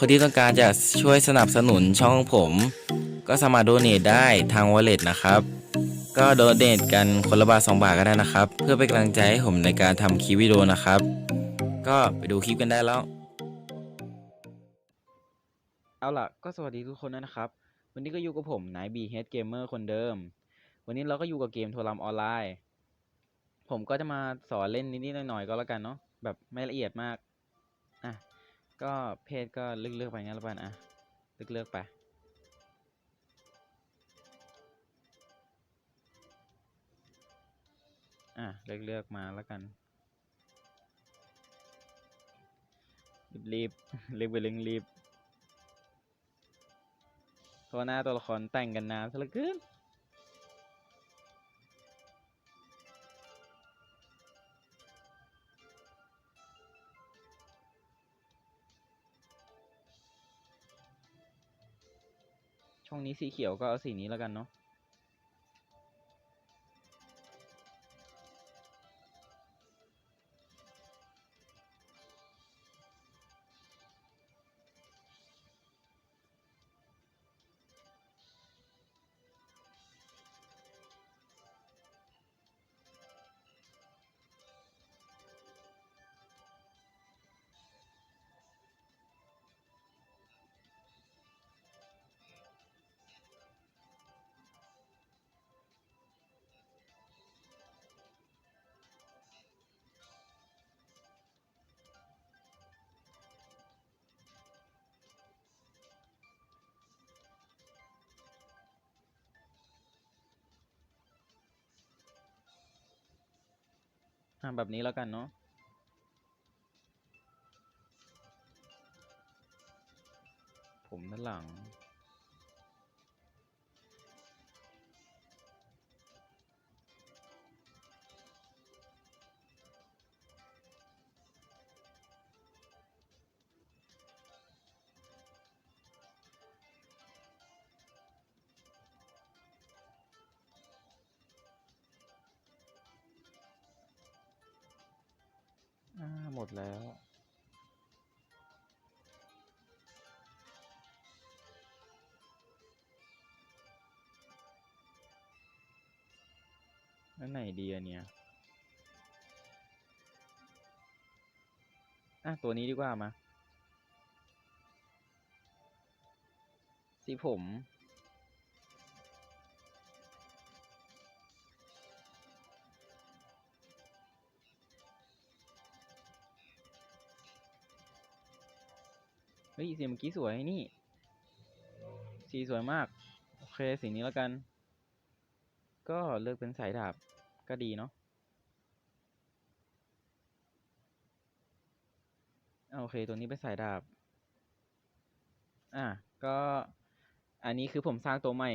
คนที่ต้องการจะช่วยสนับสนุนช่องผม ก็สามารถโดเนทได้ทาง wallet นะครับ ก็โดเนทกันคนละบาท2บาทก็ได้นะครับ เพื่อเป็นกำลังใจให้ผมในการทำคลิปวิดีโอนะครับ ก็ไปดูคลิปกันได้แล้ว เอาล่ะ ก็สวัสดีทุกคนด้วยนะครับ วันนี้ก็อยู่กับผมนายบีเฮดเกมเมอร์คนเดิม วันนี้เราก็อยู่กับเกมโทรลัมออนไลน์ ผมก็จะมาสอนเล่นนิดๆหน่อยๆก็แล้วกันเนาะแบบไม่ละเอียดมากอะก็เพศก็เลือกๆไปงั้นแล้วกันอะเลือกๆไปอะเลือกเลือกมาแล้วกันรีบๆรีบไปเร่งรีบ เพราะว่าหน้าตัวละครแต่งกันนานซะเหลือเกินช่องนี้สีเขียวก็เอาสีนี้แล้วกันเนาะ อะแบบนี้แล้วกันเนาะผมด้านหลัง แล้วไหนดีอะเนี่ยอะตัวนี้ดีกว่ามา สีผม เฮ้ยสีเมื่อกี้สวยนี่ สีสวยมาก โอเคสีนี้แล้วกัน ก็เลือกเป็นสายดาบ ก็ดีเนาะอะโอเค ตัวนี้เป็นสายดาบ อะ ก็ อันนี้คือผมสร้างตัวใหม่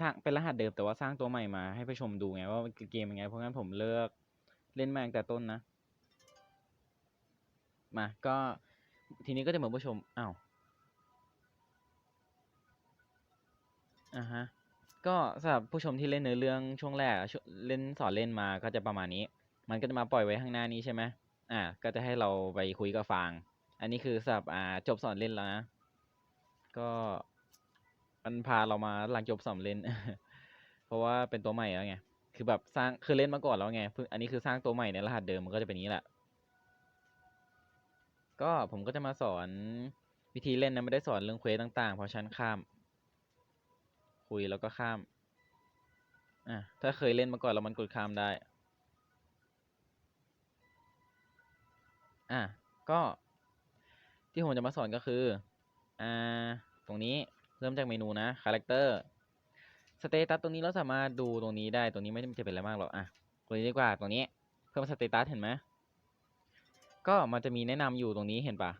สร้างเป็นรหัสเดิมแต่ว่าสร้างตัวใหม่มาให้ผู้ชมดูไงว่าเกมเป็นไง เพราะงั้นผมเลือกเล่นมาตั้งแต่ต้นนะ มา ก็ทีนี้ก็จะเหมือนผู้ชมอ้าวอ่าฮะ ก็สำหรับผู้ชมที่เล่นเนื้อเรื่องช่วงแรกช่วงเล่นสอนเล่นมาก็จะประมาณนี้ มันก็จะมาปล่อยไว้ข้างหน้านี้ใช่ไหมอ่า ก็จะให้เราไปคุยกับฟาง อันนี้คือสำหรับอ่าจบสอนเล่นแล้วนะ ก็มันพาเรามาหลังจบสอนเล่น เพราะว่าเป็นตัวใหม่แล้วไง คือแบบสร้างคือเล่นมาก่อนแล้วไงเพิ่งอันนี้คือสร้างตัวใหม่ในรหัสเดิมมันก็จะเป็นนี้แหละ ก็ผมก็จะมาสอนวิธีเล่นนะไม่ได้สอนเรื่องเควสต่าง ๆ เพราะฉันข้าม คุยแล้วก็ข้าม อะ ถ้าเคยเล่นมาก่อนแล้วมันกดข้ามได้ อะ ก็ที่ผมจะมาสอนก็คือ อ่า ตรงนี้เริ่มจากเมนูนะคาแรคเตอร์สเตตัสตรงนี้เราสามารถดูตรงนี้ได้ ตรงนี้ไม่ได้จะเป็นอะไรมากหรอก อะตรงนี้ดีกว่า ตรงนี้ เพิ่มสเตตัสเห็นไหมก็มันจะมีแนะนำอยู่ตรงนี้เห็นปะ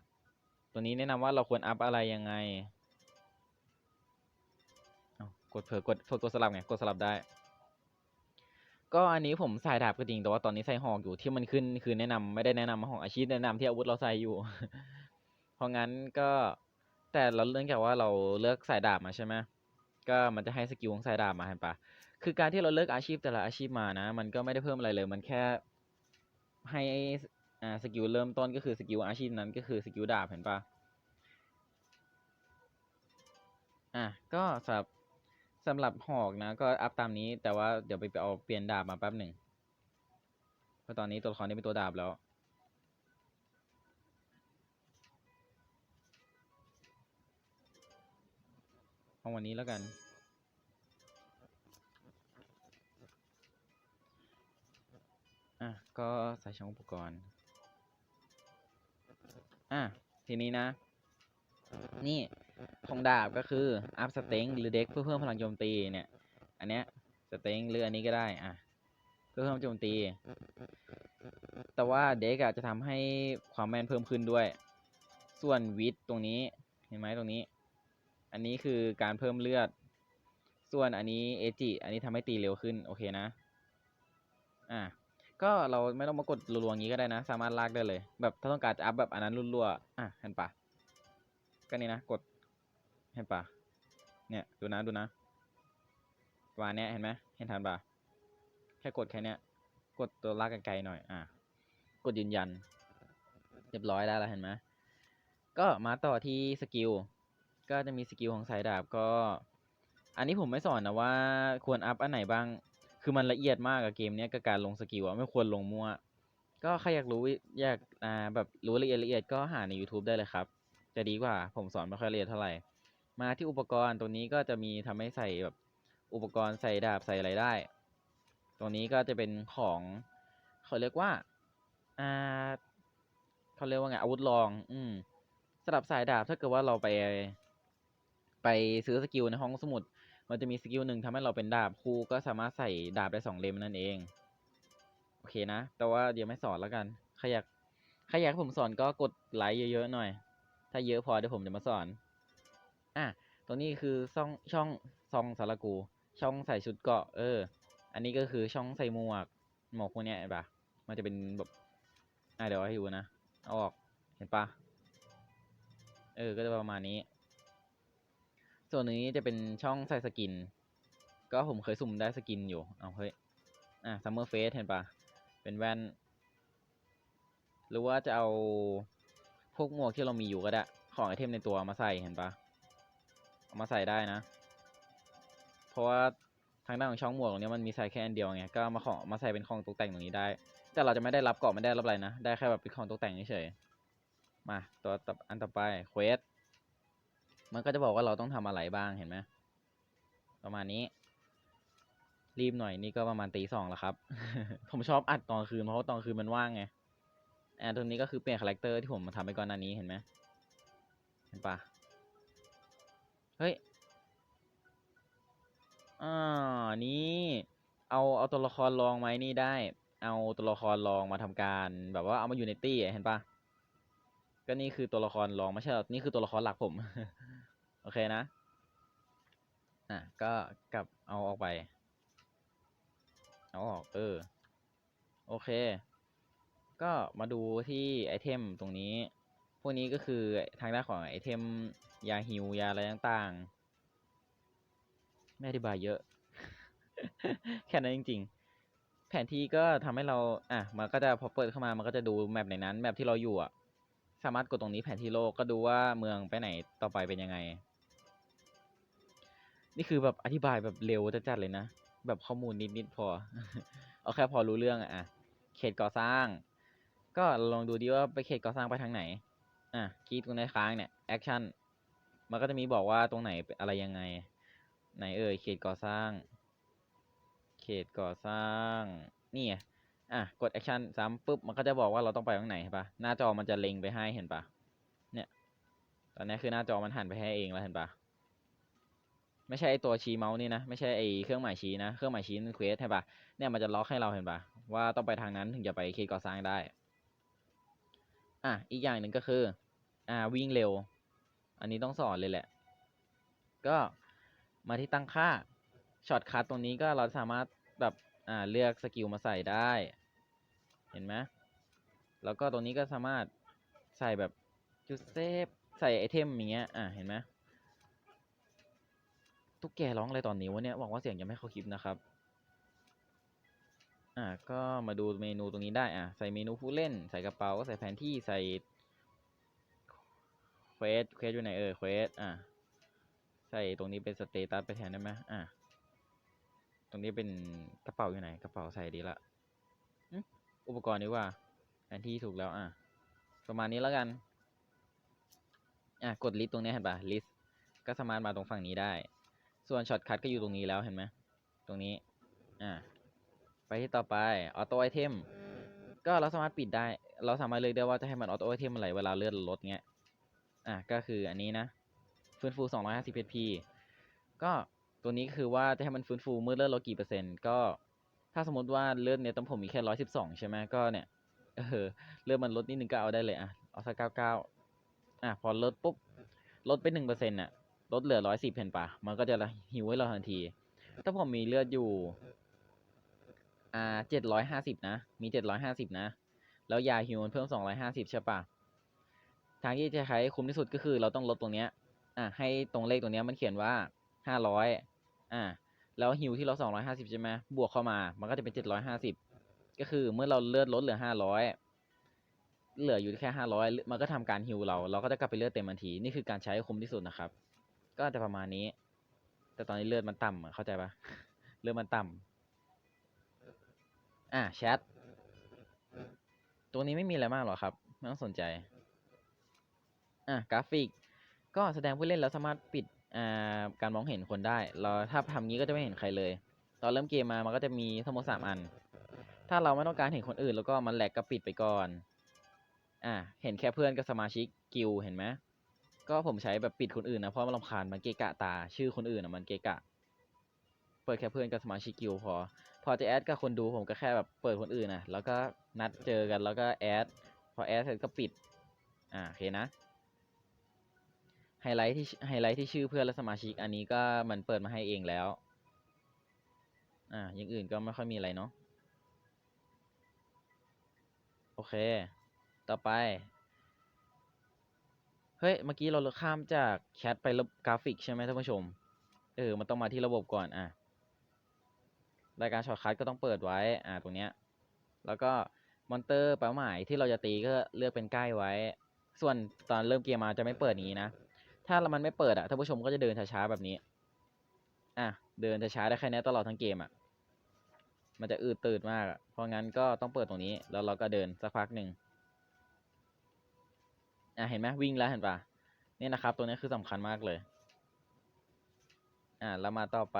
ตัวนี้แนะนำว่าเราควรอัพอะไรยังไง กดเผลอกดโทษกดสลับไงกดสลับได้ ก็อันนี้ผมใส่ดาบก็จริงแต่ว่าตอนนี้ใส่หอกอยู่ที่มันขึ้นคือแนะนำไม่ได้แนะนำมาหอกอาชีพแนะนำที่อาวุธเราใส่อยู่ เพราะงั้นก็แต่เราเนื่องจากว่าเราเลือกใสายดาบมาใช่ไหมก็มันจะให้สกิลของสายดาบมาเห็นปะคือการที่เราเลิกอาชีพแต่ละอาชีพมานะ มันก็ไม่ได้เพิ่มอะไรเลย มันแค่ให้อ่าสกิลเริ่มต้นก็คือสกิลอาชีพนั้นก็คือสกิลดาบเห็นปะอะก็สำหรับ สำหรับหอกนะ ก็อัพตามนี้ แต่ว่าเดี๋ยวไปเอาเปลี่ยนดาบมาแป๊บหนึ่งเพราะตอนนี้ตัวละครนี้เป็นตัวดาบแล้ว เอาวันนี้แล้วกัน อะ ก็ใส่ช่องอุปกรณ์ อะ ทีนี้นะ นี่ ของดาบก็คืออัพสเต็งหรือเด็กเพื่อเพิ่มพลังโจมตีเนี่ย อันเนี้ยสเต็งหรืออันนี้ก็ได้อะเพื่อเพิ่มโจมตี แต่ว่าเด็กอะจะทำให้ความแม่นเพิ่มขึ้นด้วย ส่วนวิทตรงนี้เห็นไหมตรงนี้ อันนี้คือการเพิ่มเลือด ส่วนอันนี้เอจิอันนี้ทำให้ตีเร็วขึ้นโอเคนะ อะก็เราไม่ต้องมากดรัวๆอย่างนี้ก็ได้นะ สามารถลากได้เลย แบบถ้าต้องการจะอัพแบบอันนั้นรัวๆอะเห็นปะก็นี่นะกด เห็นปะเนี่ยดูนะดูนะประมาเนี้ยเห็นไหมเห็นทันปะแค่กดแค่เนี้ย กดตัวลากไกลๆหน่อย อะ กดยืนยัน เรียบร้อยได้แล้วเห็นไหมก็มาต่อที่สกิล ก็จะมีสกิลของสายดาบก็ อันนี้ผมไม่สอนนะว่าควรอัพอันไหนบ้าง คือมันละเอียดมากกับเกมเนี้ยกับการลงสกิลอะไม่ควรลงมั่ว ก็ใครอยากรู้อยากอ่าแบบรู้ละเอียดละเอียดก็หาใน YouTube ได้เลยครับ จะดีกว่าผมสอนไม่ค่อยละเอียดเท่าไหร่ มาที่อุปกรณ์ตรงนี้ก็จะมีทำให้ใส่แบบอุปกรณ์ใส่ดาบใส่อะไรได้ ตรงนี้ก็จะเป็นของเขาเรียกว่าอ่าเขาเรียกว่าไงอาวุธรอง อืมสำหรับสายดาบถ้าเกิดว่าเราไป ไปซื้อสกิลในห้องสมุด มันจะมีสกิลหนึ่งทำให้เราเป็นดาบครูก็สามารถใส่ดาบได้สองเล่มนั่นเอง โอเคนะ แต่ว่าเดี๋ยวไม่สอนแล้วกันใครอยากใครอยากให้ผมสอนก็กดไลค์เยอะๆหน่อย ถ้าเยอะพอเดี๋ยวผมจะมาสอน อะตรงนี้คือช่องช่องซองสารกู ช่องใส่ชุดเกาะเออ อันนี้ก็คือช่องใส่หมวก หมวกพวกเนี้ยปะมันจะเป็นแบบอะเดี๋ยวให้ดูนะเอาออกเห็นปะเออ ก็จะประมาณนี้ ส่วนนี้จะเป็นช่องใส่สกิน ก็ผมเคยสุ่มได้สกินอยู่ เอาเฮ้ย อะซัมเมอร์เฟสเห็นปะเป็นแว่น หรือว่าจะเอาพวกหมวกที่เรามีอยู่ก็ได้ ของไอเทมในตัวมาใส่เห็นปะ เอามาใส่ได้นะ เพราะว่าทางด้านของช่องหมวกตรงนี้มันมีใส่แค่อันเดียวไงก็มาขอมาใส่เป็นของตกแต่งตรงนี้ได้ แต่เราจะไม่ได้รับเกาะไม่ได้รับอะไรนะ ได้แค่แบบเป็นของตกแต่งเฉยมาตัวตอันต่อไปเควสมันก็จะบอกว่าเราต้องทำอะไรบ้างเห็นไหมประมาณนี้ รีบหน่อยนี่ก็ประมาณตีสองแล้วครับ ผมชอบอัดตอนคืนเพราะว่าตอนคืนมันว่างไงแอ่าตรงนี้ก็คือเปลี่ยนคาแรคเตอร์ที่ผมมาทำไปก่อนหน้านี้เห็นไหมเห็นปะ เฮ้ย อ่า นี่เอา เอาตัวละครลองไหมนี่ได้ เอาตัวละครลองมาทำการ แบบว่าเอามาอยู่ในตี้เห็นปะก็นี่คือตัวละครลองไม่ใช่นี่คือตัวละครหลักผม โอเคนะ อะ ก็กลับเอาออกไป เอาออก เออ โอเค ก็มาดูที่ไอเทมตรงนี้ พวกนี้ก็คือทางด้านของไอเทม ยาฮิวยาอะไรต่างๆ ไม่อธิบายเยอะ แค่นั้นจริง ๆ แผนที่ก็ทำให้เราอะมันก็จะพอเปิดเข้ามามันก็จะดูแมปในนั้นแมปที่เราอยู่อะสามารถกดตรงนี้แผนที่โลกก็ดูว่าเมืองไปไหนต่อไปเป็นยังไง นี่คือแบบอธิบายแบบเร็วจัดๆเลยนะ แบบข้อมูลนิดๆพอ เอาแค่พอรู้เรื่องอะอะเขตก่อสร้าง ก็ลองดูดิว่าไปเขตก่อสร้างไปทางไหน อะคลิกตรงในค้างเนี่ยแอคชั่น มันก็จะมีบอกว่าตรงไหนอะไรยังไง ไหนเอ่ยเขตก่อสร้าง เขตก่อสร้าง นี่อะกดแอคชั่นซ้ำปุ๊บมันก็จะบอกว่าเราต้องไปตรงไหนเห็นปะหน้าจอมันจะเล็งไปให้เห็นปะเนี่ยตอนนี้คือหน้าจอมันหันไปให้เองแล้วเห็นปะไม่ใช่ไอตัวชี้เมาส์นี่นะไม่ใช่ไอเครื่องหมายชี้นะเครื่องหมายชี้นั่นเควสใช่ปะเนี่ยมันจะล็อกให้เราเห็นปะว่าต้องไปทางนั้นถึงจะไปเขตก่อสร้างได้ อะอีกอย่างหนึ่งก็คือ อ่าวิ่งเร็ว อันนี้ต้องสอนเลยแหละ ก็มาที่ตั้งค่าช็อตคัทตรงนี้ก็เราสามารถแบบอ่าเลือกสกิลมาใส่ได้ เห็นไหมแล้วก็ตรงนี้ก็สามารถใส่แบบจุดเซฟใส่ไอเทมอย่างเงี้ย อะ เห็นไหมตุ๊กแกร้องอะไรตอนนี้วะเนี่ยหวังว่าเสียงจะไม่เข้าคลิปนะครับ อ่าก็มาดูเมนูตรงนี้ได้ อะ ใส่เมนูผู้เล่น ใส่กระเป๋าใส่แผนที่ ใส่ เควสเควสอยู่ไหนเออเควสอะใส่ตรงนี้เป็นสเตตัสไปแทนได้ไหมอะตรงนี้เป็นกระเป๋าอยู่ไหนกระเป๋าใส่ดีละอุปกรณ์ดีกว่าแผนที่ถูกแล้วอะประมาณนี้แล้วกันอะกดลิสต์ตรงนี้เห็นปะลิสต์ก็สามารถมาตรงฝั่งนี้ได้ ส่วนช็อตคัทก็อยู่ตรงนี้แล้วเห็นไหมตรงนี้อ่าไปที่ต่อไปออโต้ไอเทมก็เราสามารถปิดได้ เราสามารถเลือกได้ว่าจะให้มันออโต้ไอเทมอะไรเวลาเลื่อนรถเงี้ย อะก็คืออันนี้นะ ฟื้นฟู 250 HP ก็ตัวนี้คือว่าจะให้มันฟื้นฟูเมื่อเลือนรถกี่เปอร์เซ็นต์ก็ถ้าสมมติว่าเลือนเนี่ยต้องผมมีแค่ 112 ใช่ไหมก็เนี่ยเออเลือนมันลดนิดนึงก็เอาได้เลยอะเอาสัก99อะพอลดปุ๊บลดไปหนึ่งเปอร์เซ็นต์น่ะลดเหลือร้อยสิบเห็นปะมันก็จะหิวให้เราทันที ถ้าผมมีเลือดอยู่อ่าเจ็ดร้อยห้าสิบนะ มีเจ็ดร้อยห้าสิบนะ แล้วยาฮิวมันเพิ่มสองร้อยห้าสิบใช่ปะ ทางที่จะใช้คุ้มที่สุดก็คือเราต้องลดตรงเนี้ย อะให้ตรงเลขตรงเนี้ยมันเขียนว่าห้าร้อยอ่าแล้วฮิวที่เราสองร้อยห้าสิบใช่ไหมบวกเข้ามา มันก็จะเป็นเจ็ดร้อยห้าสิบก็คือเมื่อเราเลือดลดเหลือห้าร้อยเหลืออยู่แค่ห้าร้อยมันก็ทำการฮิวเรา เราก็จะกลับไปเลือดเต็มทันที นี่คือการใช้คุ้มที่สุดนะครับ ก็จะประมาณนี้ แต่ตอนนี้เลือดมันต่ำอะเข้าใจปะเลือดมันต่ำอะแชท ตัวนี้ไม่มีอะไรมากหรอกครับ ไม่ต้องสนใจ อะกราฟิก ก็แสดงผู้เล่นแล้วสามารถปิดอ่าการมองเห็นคนได้เราถ้าทำงี้ก็จะไม่เห็นใครเลย ตอนเริ่มเกมมามันก็จะมีทั้งหมดสามอัน ถ้าเราไม่ต้องการเห็นคนอื่น แล้วก็มันแหลกก็ปิดไปก่อน อะเห็นแค่เพื่อนกับสมาชิกกิลเห็นไหมก็ผมใช้แบบปิดคนอื่นนะเพราะมันรำคาญมันเกะกะตา ชื่อคนอื่นอะมันเกะกะ เปิดแค่เพื่อนกับสมาชิกกิลพอ พอจะแอดกับคนดูผมก็แค่แบบเปิดคนอื่นนะแล้วก็นัดเจอกันแล้วก็แอดพอแอดเสร็จก็ปิด อ่าโอเคนะ ไฮไลท์ที่ไฮไลท์ที่ชื่อเพื่อนและสมาชิก อันนี้ก็มันเปิดมาให้เองแล้ว อ่าอย่างอื่นก็ไม่ค่อยมีอะไรเนาะโอเค ต่อไป เฮ้ย เมื่อกี้เราข้ามจากแชทไประบบกราฟิกใช่ไหมท่านผู้ชม เออ มันต้องมาที่ระบบก่อน อะ รายการช็อตคัทก็ต้องเปิดไว้ อ่า ตรงเนี้ย แล้วก็มอนเตอร์เป้าหมายที่เราจะตีก็เลือกเป็นใกล้ไว้ ส่วนตอนเริ่มเกมมาจะไม่เปิดนี้นะ ถ้ามันไม่เปิดอะท่านผู้ชมก็จะเดินช้าๆแบบนี้ อะ เดินช้าๆได้แค่นี้ตลอดทั้งเกมอะมันจะอืดตืดมากอะเพราะงั้นก็ต้องเปิดตรงนี้ แล้วเราก็เดินสักพักหนึ่งอะเห็นไหมวิ่งแล้วเห็นปะนี่นะครับ ตัวนี้คือสำคัญมากเลย อะแล้วมาต่อไป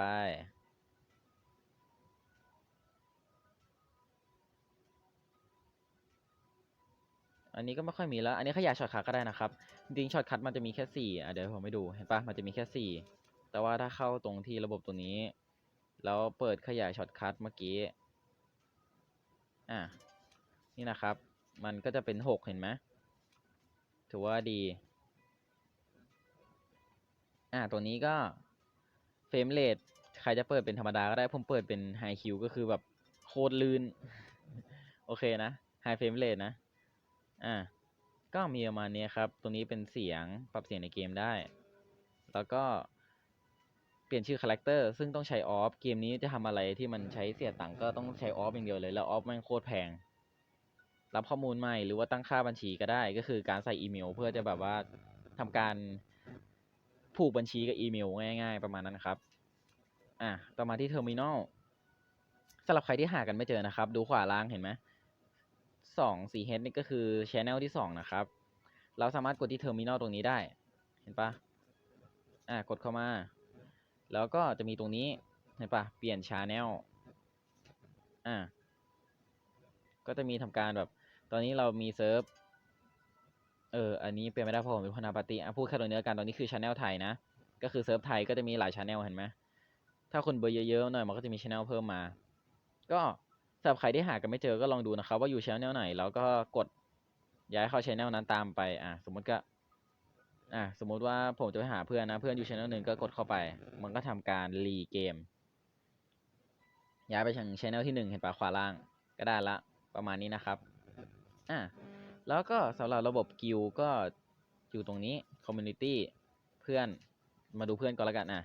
อันนี้ก็ไม่ค่อยมีแล้ว อันนี้ขยายช็อตคัทก็ได้นะครับ จริงๆช็อตคัทมันจะมีแค่สี่อะเดี๋ยวผมไปดู เห็นปะมันจะมีแค่สี่ แต่ว่าถ้าเข้าตรงที่ระบบตัวนี้ แล้วเปิดขยายช็อตคัทเมื่อกี้ อะ นี่นะครับ มันก็จะเป็นหกเห็นไหมถือว่าดี อ่าตัวนี้ก็เฟรมเรทใครจะเปิดเป็นธรรมดาก็ได้ ผมเปิดเป็นไฮคิวก็คือแบบโคตรลื่น โอเคนะไฮเฟรมเรทนะ อ่าก็มีประมาณนี้ครับ ตัวนี้เป็นเสียงปรับเสียงในเกมได้ แล้วก็เปลี่ยนชื่อคาแรคเตอร์ซึ่งต้องใช้ออฟ เกมนี้จะทำอะไรที่มันใช้เสียตังก็ต้องใช้ออฟอย่างเดียวเลย แล้วออฟมันโคตรแพง รับข้อมูลใหม่หรือว่าตั้งค่าบัญชีก็ได้ ก็คือการใส่อีเมล เพื่อจะแบบว่าทำการผูกบัญชีกับอีเมลง่ายๆ ประมาณนั้นครับ อะต่อมาที่เทอร์มินอลสำหรับใครที่หากันไม่เจอนะครับ ดูขวาล่างเห็นไหม สองสีเฮดนี่ก็คือชแนลที่สองนะครับ เราสามารถกดที่เทอร์มินอลตรงนี้ได้ เห็นปะอะกดเข้ามา แล้วก็จะมีตรงนี้ เห็นปะเปลี่ยนชาแนลอะก็จะมีทำการแบบ ตอนนี้เรามีเซิร์ฟ เออ อันนี้เป็นไม่ได้เพราะผมเป็นพนาปาร์ตี้อะพูดแค่ตัวเนื้อกันตอนนี้คือช anel ไทยนะ ก็คือเซิร์ฟไทยก็จะมีหลายช anel เห็นไหมถ้าคนเบอร์เยอะๆหน่อยมันก็จะมีช anel เพิ่มมา ก็ สำหรับใครที่หากันไม่เจอก็ลองดูนะครับ ว่าอยู่ช anel ไหน แล้วก็กดย้ายเข้าช anel นั้นตามไป อะสมมติก็อะสมมุติว่าผมจะไปหาเพื่อนนะเพื่อนอยู่ช anel หนึ่งก็กดเข้าไป มันก็ทำการรีเกม ย้ายไปทางช anel ที่หนึ่งเห็นปะขวาล่างก็ได้ละ ประมาณนี้นะครับอะแล้วก็สำหรับระบบกิลก็อยู่ตรงนี้ Community เพื่อนมาดูเพื่อนก่อนแล้วกันอะ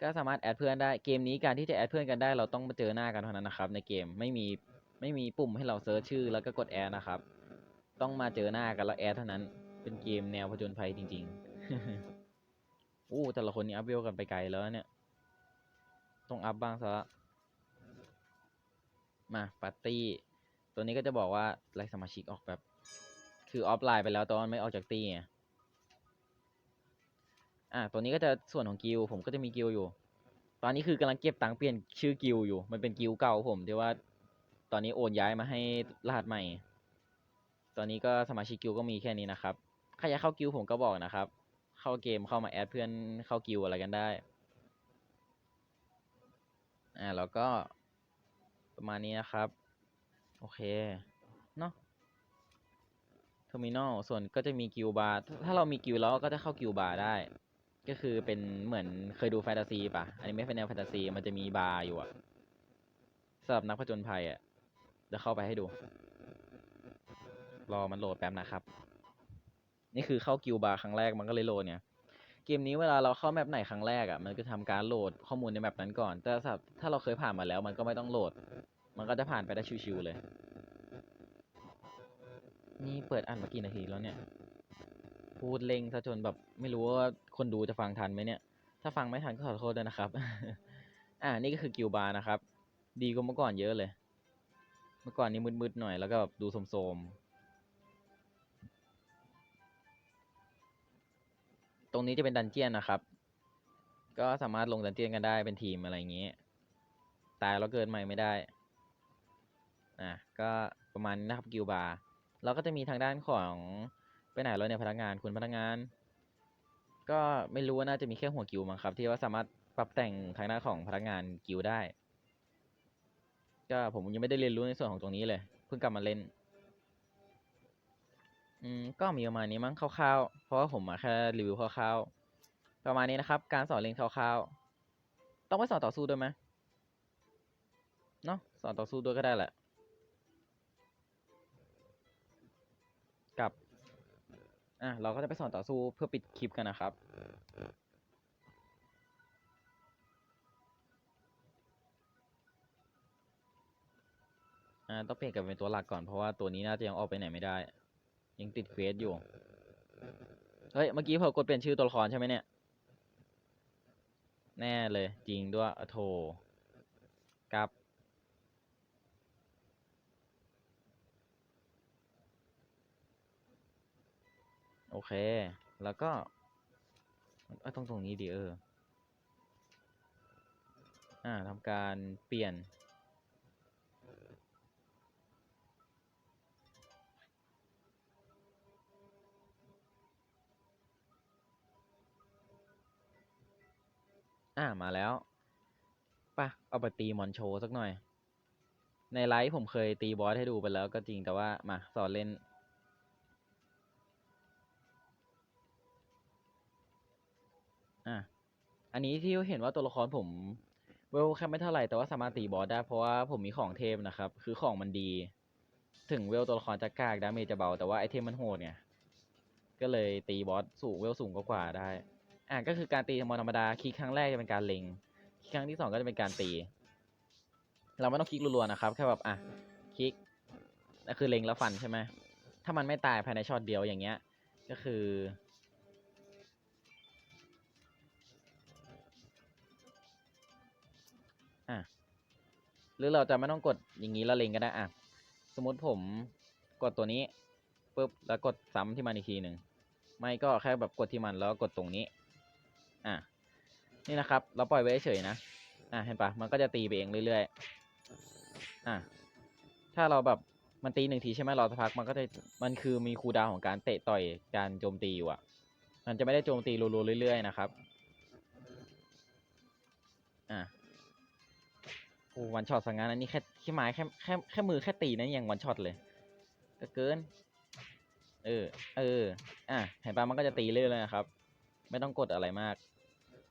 ก็สามารถแอดเพื่อนได้เกมนี้การที่จะแอดเพื่อนกันได้ เราต้องมาเจอหน้ากันเท่านั้นนะครับ ในเกมไม่มีไม่มีปุ่มให้เราเซิร์ชชื่อแล้วก็กดแอดนะครับ ต้องมาเจอหน้ากันแล้วแอดเท่านั้น เป็นเกมแนวผจญภัยจริงๆอู้แต่ละคนนี่อัพเวลกันไปไกลแล้วเนี่ยต้องอัพบ้างซะละมาปาร์ตี้ ตัวนี้ก็จะบอกว่าไล่สมาชิกออกแบบ คือออฟไลน์ไปแล้วตอนไม่ออกจากตี้ไง อ่า ตัวนี้ก็จะส่วนของกิลผมก็จะมีกิลอยู่ ตอนนี้คือกำลังเก็บตังค์เปลี่ยนชื่อกิลอยู่ มันเป็นกิลเก่าผมที่ว่าตอนนี้โอนย้ายมาให้รหัสใหม่ ตอนนี้ก็สมาชิกกิลก็มีแค่นี้นะครับ ใครอยากเข้ากิลผมก็บอกนะครับ เข้าเกมเข้ามาแอดเพื่อนเข้ากิลอะไรกันได้ อ่าแล้วก็ประมาณนี้นะครับ โอเค เนาะเทอร์มินอลส่วนก็จะมีกิลบาร์ ถ้าเรามีกิลแล้วก็จะเข้ากิลบาร์ได้ ก็คือเป็นเหมือนเคยดูแฟนตาซีป่ะอันนี้ไม่เป็นแนวแฟนตาซีมันจะมีบาร์อยู่อะสำหรับนักผจญภัยอะเดี๋ยวเข้าไปให้ดู รอมันโหลดแป๊บนะครับ นี่คือเข้ากิลบาร์ครั้งแรกมันก็เลยโหลดเนี่ยเกมนี้เวลาเราเข้าแมปไหนครั้งแรกอะมันก็ทำการโหลดข้อมูลในแมปนั้นก่อน แต่ถ้าถ้าเราเคยผ่านมาแล้ว มันก็ไม่ต้องโหลด มันก็จะผ่านไปได้ชิวๆเลย นี่เปิดอ่านมากี่นาทีแล้วเนี่ย พูดเร่งซะจนแบบไม่รู้ว่าคนดูจะฟังทันไหมเนี่ย ถ้าฟังไม่ทันก็ขอโทษด้วยนะครับ อ่า นี่ก็คือกิลบาร์นะครับ ดีกว่าเมื่อก่อนเยอะเลย เมื่อก่อนนี้มืดๆหน่อยแล้วก็แบบดูโสมๆ ตรงนี้จะเป็นดันเจียนนะครับ ก็สามารถลงดันเจียนกันได้เป็นทีมอะไรอย่างนี้ยตายแล้วเกินใหม่ไม่ได้อะก็ประมาณนี้นะครับกิลบาร์เราก็จะมีทางด้านของ ไปไหนแล้วเนี่ยพนักงานคุณพนักงาน ก็ไม่รู้ว่าน่าจะมีแค่หัวกิวมั้งครับ ที่ว่าสามารถปรับแต่งทางด้าของพนักงานกิวได้ ก็ผมยังไม่ได้เรียนรู้ในส่วนของตรงนี้เลยเพิ่งกลับมาเล่น อืมก็มีประมาณนี้มั้งคร่าวๆเพราะว่าผมมาแค่รีวิวคร่าวๆประมาณนี้นะครับ การสอนเล่นคร่าวๆต้องไปสอนต่อสู้ด้วยไหมเนาะสอนต่อสู้ด้วยก็ได้แหละ อะเราก็จะไปสอนต่อสู้เพื่อปิดคลิปกันนะครับ อ่าต้องเปลี่ยนกลับเป็นตัวหลักก่อนเพราะว่าตัวนี้น่าจะยังออกไปไหนไม่ได้ ยังติดเควสอยู่ เฮ้ย เมื่อกี้เผลอกดเปลี่ยนชื่อตัวละครใช่ไหมเนี่ย แน่เลยจริงด้วยอะโถกับ โอ เค แล้วก็เอ้ยตรงตรงนี้ดีเออ อ่าทำการเปลี่ยน อ่ามาแล้วปะเอาไปตีมอนโชสักหน่อย ในไลฟ์ผมเคยตีบอสให้ดูไปแล้วก็จริงแต่ว่ามาสอนเล่น อันนี้ที่เห็นว่าตัวละครผมเวลแค่ไม่เท่าไหร่แต่ว่าสามารถตีบอสได้เพราะว่าผมมีของเทพนะครับ คือของมันดี ถึงเวลตัวละครจะกากดาเมจจะเบา แต่ว่าไอเทมมันโหดไงก็เลยตีบอสสูงเวลสูงกว่าได้ อะก็คือการตีมอนธรรมดาคลิกครั้งแรกจะเป็นการเล็งคลิกครั้งที่สองก็จะเป็นการตี เราไม่ต้องคลิกรัวๆนะครับ แค่แบบอะคลิกนั่นคือเล็งแล้วฟันใช่ไหมถ้ามันไม่ตายภายในช็อตเดียวอย่างเงี้ย ก็คือ หรือเราจะไม่ต้องกดอย่างนี้แล้วเลงก็ได้อะสมมติผมกดตัวนี้ปุ๊บแล้วกดซ้ำที่มันอีกทีหนึ่งไม่ก็แค่แบบกดที่มันแล้วกดตรงนี้ อะนี่นะครับ เราปล่อยไว้เฉยนะอะเห็นปะมันก็จะตีไปเองเรื่อยๆอะถ้าเราแบบมันตีหนึ่งทีใช่ไหมเรอสักพักมันก็จะมันคือมีคูดาวของการเตะต่อยการโจมตีอยู่อะ มันจะไม่ได้โจมตีรัวๆเรื่อยๆนะครับ อะ อ้วันช็อตสังงานอันนี้แค่แค่ไม้แค่แค่แค่มือแค่ตีนะยังวันช็อตเลย ก็เกิน เออ เออ อะเห็นปะมันก็จะตีเรื่อยเลยนะครับ ไม่ต้องกดอะไรมาก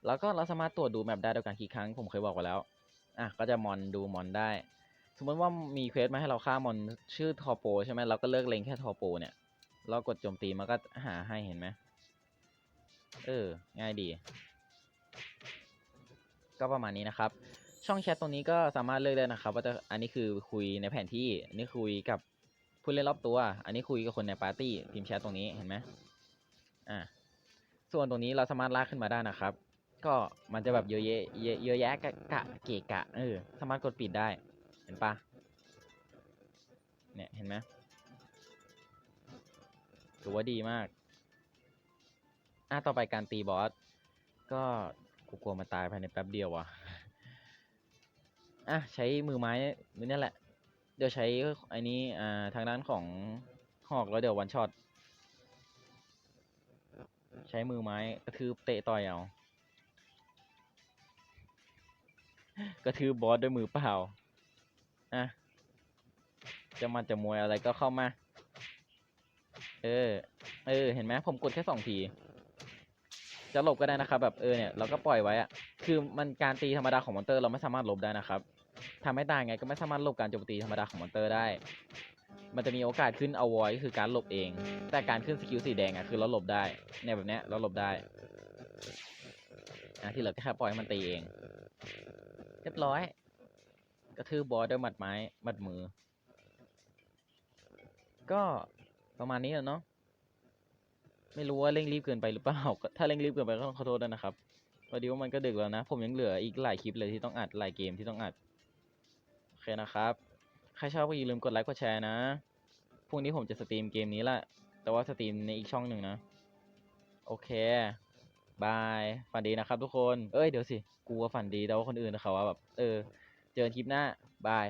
แล้วก็เราสามารถตรวจดูแมปได้โดยการคลิกครั้งผมเคยบอกไปแล้ว อะก็จะมอนดูมอนได้ สมมติว่ามีเควสมาให้เราฆ่ามอนชื่อทอโปใช่ไหมเราก็เลือกเล็งแค่ทอโปเนี่ย เรากดโจมตีมันก็หาให้เห็นไหมเออ ง่ายดี ก็ประมาณนี้นะครับ ช่องแชทตรงนี้ก็สามารถเลือกได้นะครับ ว่าจะอันนี้คือคุยในแผนที่อันนี้คุยกับผู้เล่นรอบตัว อันนี้คุยกับคนในปาร์ตี้พิมพ์แชทตรงนี้เห็นไหมอ่าส่วนตรงนี้เราสามารถลากขึ้นมาได้นะครับ ก็มันจะแบบเยอะแยะเยอะแยะกะกะเกะกะเออสามารถกดปิดได้เห็นปะเนี่ยเห็นไหมถือว่าดีมากอะต่อไปการตีบอสก็กูกลัวมาตายภายในแป๊บเดียวว่ะ อะใช้มือไม้มือนั่นแหละ เดี๋ยวใช้ไอ้นี้อ่าทางด้านของหอกแล้วเดี๋ยววันช็อตใช้มือไม้กระทืบเตะต่อยเอากระทืบบอสด้วยมือเปล่าอะจะมาจะมวยอะไรก็เข้ามา เออ เออ เห็นไหมผมกดแค่สองที จะหลบก็ได้นะครับ แบบเออเนี่ยเราก็ปล่อยไว้อะคือมันการตีธรรมดาของมอนเตอร์เราไม่สามารถหลบได้นะครับ ทำให้ตายไงก็ไม่สามารถหลบการโจมตีธรรมดาของมอนเตอร์ได้ มันจะมีโอกาสขึ้นเอาไว้คือการหลบเอง แต่การขึ้นสกิลสีแดงอะคือเราหลบได้เนี่ยแบบเนี้ยเราหลบได้อะที่เหลือก็แค่ปล่อยมันตีเอง เรียบร้อยกระทืบบอสด้วยหมัดไม้หมัดมือ ก็ประมาณนี้แหละเนาะไม่รู้ว่าเร่งรีบเกินไปหรือเปล่า ถ้าเร่งรีบเกินไปก็ต้องขอโทษด้วยนะครับพอดีว่ามันก็ดึกแล้วนะ ผมยังเหลืออีกหลายคลิปเลยที่ต้องอัด หลายเกมที่ต้องอัด เคนะครับ ใครชอบก็อย่าลืมกดไลค์กดแชร์นะ พรุ่งนี้ผมจะสตรีมเกมนี้แหละ แต่ว่าสตรีมในอีกช่องหนึ่งนะ โอเค บาย ฝันดีนะครับทุกคน เอ้ย เดี๋ยวสิ กูว่าฝันดีแต่ว่าคนอื่นเขาว่าแบบ เออ เจอกันคลิปหน้า บาย